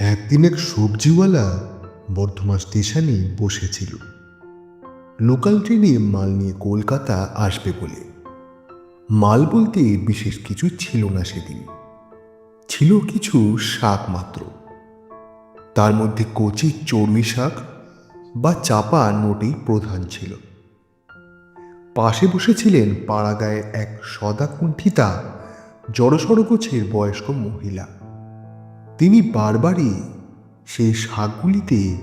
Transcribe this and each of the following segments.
একদিন এক সবজিওয়ালা বর্ধমান স্টেশনে বসেছিল। লোকাল ট্রেনে মাল নিয়ে কলকাতা আসবে বলে। মাল বলতে বিশেষ কিছু ছিল না সেদিন। ছিল কিছু শাক মাত্র। তার মধ্যে কচি চর্মি শাক বা চাপা নোটেই প্রধান ছিল। পাশে বসেছিলেন পাড়াগায়ে এক সদাকুণ্ঠিতা, জড়সড় গোছের বয়স্ক মহিলা। তিনি বারবারই সেই শাকগুলিতে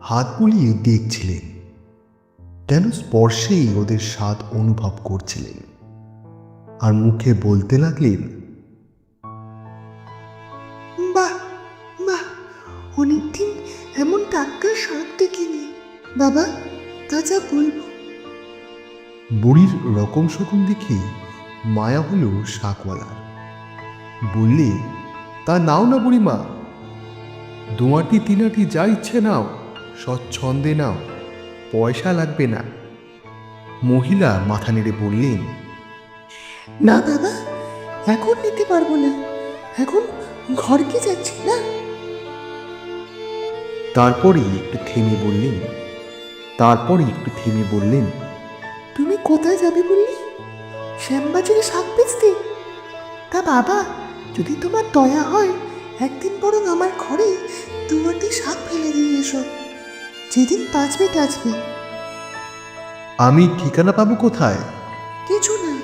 হাত বুলিয়ে দেখছিলেন যেন স্পর্শেই ওদের স্বাদ অনুভব করছিলেন। আর মুখে বলতে লাগলেন বাহ বাহ অনেকদিন এমন টাটকা শাক দেখিনি। বাবা তা যা বলব। বুড়ির রকম সকম দেখে মায়া হলো শাকওয়ালার। বললে তা নাও না বুড়িমা। দুয়াটি তিনাটি যা ইচ্ছে নাও স্বচ্ছন্দে নাও পয়সা লাগবে না। মহিলা মাথা নেড়ে বললেন না দাদা এখন নিতে পারব না। এখন ঘরকে যাচ্ছি না। তারপরে একটু থেমে বললেন তারপরে একটু থেমে বললেন তুমি কোথায় যাবে বললি? শ্যামবাজারে শাক বেচতে। তা বাবা যদি তোমার দয়া হয় একদিন বরং আমার ঘরে দুয়াটি শাক ফেলে দিয়ে এসো। যেদিন বাঁচবে টাচবে আমি ঠিকানা পাবো কোথায়? কিছু না।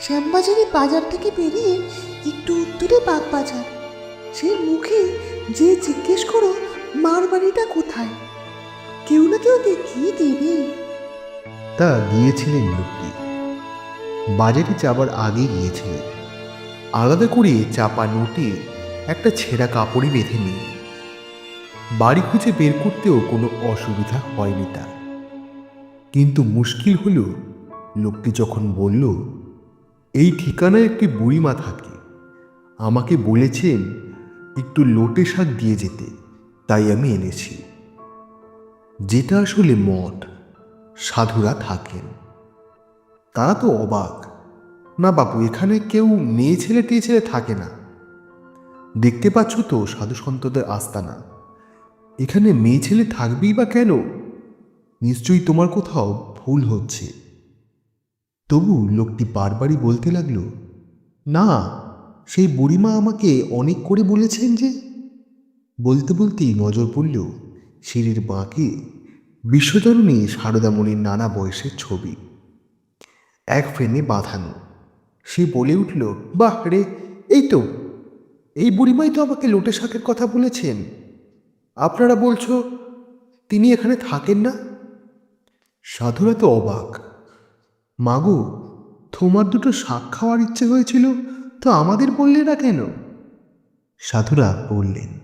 শ্যামবাজারে বাজার থেকে বেরিয়ে একটু উত্তরে বাগ বাজার সে মুখে যে জিজ্ঞেস করো মার বাড়িটা কোথায়? কেউ না কেউ দেখিয়ে দেবে। তা গিয়েছিলেন লোকটি। বাজারে যাবার আগে গিয়েছিলেন। আলাদা করে চাপা নোটে একটা ছেঁড়া কাপড়ই বেঁধে নিয়ে বাড়ি খুঁজে বের করতেও কোনো অসুবিধা হয়নি তার। কিন্তু মুশকিল হলো, লোকটি যখন বলল, এই ঠিকানায় একটি বুড়িমা থাকে। আমাকে বলেছেন একটু লোটে শাক দিয়ে যেতে, তাই আমি এনেছি। যেটা আসলে মঠ, সাধুরা থাকেন। তারা তো অবাক। না বাপু, এখানে কেউ মেয়ে ছেলে, টেয়ে ছেলে থাকে না। দেখতে পাচ্ছ তো সাধু সন্তদের আস্তানা। এখানে মেয়ে ছেলে থাকবেই বা কেন? নিশ্চয়ই তোমার কোথাও ভুল হচ্ছে। তবু লোকটি বারবারই বলতে লাগল, না, সেই বুড়িমা আমাকে অনেক করে বলেছেন যে? বলতে বলতেই নজর পড়ল সিঁড়ির বাঁকে বিশ্বজননী সারদামণির নানা বয়সের ছবি। এক ফ্রেমে বাঁধানো। সে বলে উঠল, বাহ রে, এই তো, এই বুড়িমাই তো আমাকে লোটে শাকের কথা বলেছেন। আপনারা বলছ, তিনি এখানে থাকেন না? সাধুরা তো অবাক। মাগু, তোমার দুটো শাক খাওয়ার ইচ্ছে হয়েছিল, তো আমাদের বললে না কেন? সাধুরা বললেন